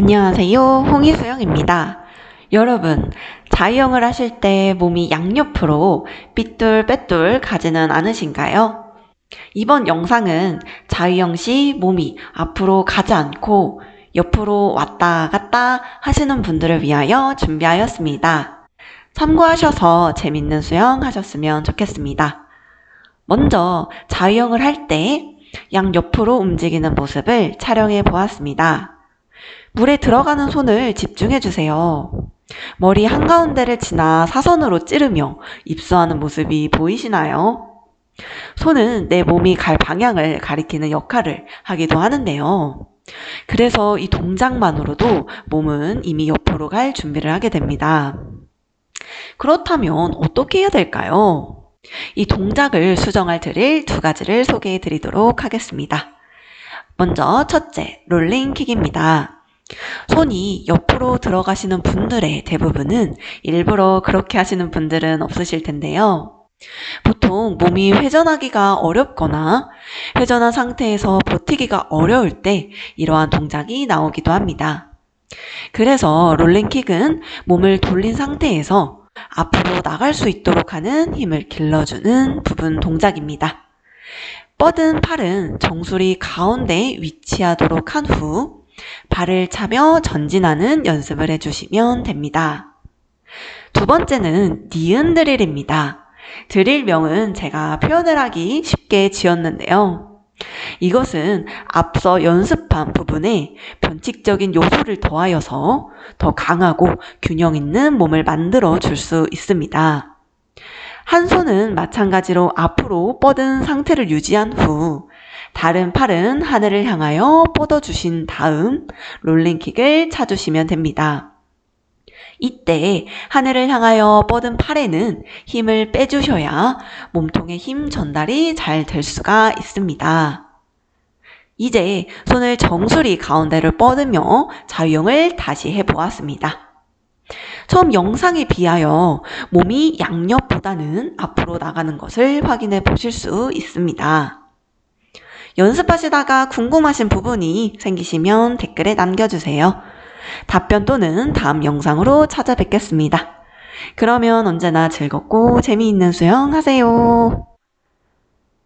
안녕하세요. 홍희수영입니다. 여러분, 자유형을 하실 때 몸이 양옆으로 삐뚤빼뚤 가지는 않으신가요? 이번 영상은 자유형 시 몸이 앞으로 가지 않고 옆으로 왔다 갔다 하시는 분들을 위하여 준비하였습니다. 참고하셔서 재밌는 수영 하셨으면 좋겠습니다. 먼저 자유형을 할 때 양옆으로 움직이는 모습을 촬영해 보았습니다. 물에 들어가는 손을 집중해 주세요. 머리 한가운데를 지나 사선으로 찌르며 입수하는 모습이 보이시나요? 손은 내 몸이 갈 방향을 가리키는 역할을 하기도 하는데요. 그래서 이 동작만으로도 몸은 이미 옆으로 갈 준비를 하게 됩니다. 그렇다면 어떻게 해야 될까요? 이 동작을 수정할 드릴 두 가지를 소개해 드리도록 하겠습니다. 먼저 첫째, 롤링킥입니다. 손이 옆으로 들어가시는 분들의 대부분은 일부러 그렇게 하시는 분들은 없으실 텐데요. 보통 몸이 회전하기가 어렵거나 회전한 상태에서 버티기가 어려울 때 이러한 동작이 나오기도 합니다. 그래서 롤링킥은 몸을 돌린 상태에서 앞으로 나갈 수 있도록 하는 힘을 길러주는 부분 동작입니다. 뻗은 팔은 정수리 가운데 위치하도록 한 후 발을 차며 전진하는 연습을 해주시면 됩니다. 두 번째는 니은 드릴입니다. 드릴명은 제가 표현을 하기 쉽게 지었는데요. 이것은 앞서 연습한 부분에 변칙적인 요소를 더하여서 더 강하고 균형 있는 몸을 만들어 줄 수 있습니다. 한 손은 마찬가지로 앞으로 뻗은 상태를 유지한 후 다른 팔은 하늘을 향하여 뻗어주신 다음 롤링킥을 차주시면 됩니다. 이때 하늘을 향하여 뻗은 팔에는 힘을 빼주셔야 몸통에 힘 전달이 잘 될 수가 있습니다. 이제 손을 정수리 가운데를 뻗으며 자유형을 다시 해보았습니다. 처음 영상에 비하여 몸이 양옆보다는 앞으로 나가는 것을 확인해 보실 수 있습니다. 연습하시다가 궁금하신 부분이 생기시면 댓글에 남겨주세요. 답변 또는 다음 영상으로 찾아뵙겠습니다. 그러면 언제나 즐겁고 재미있는 수영 하세요.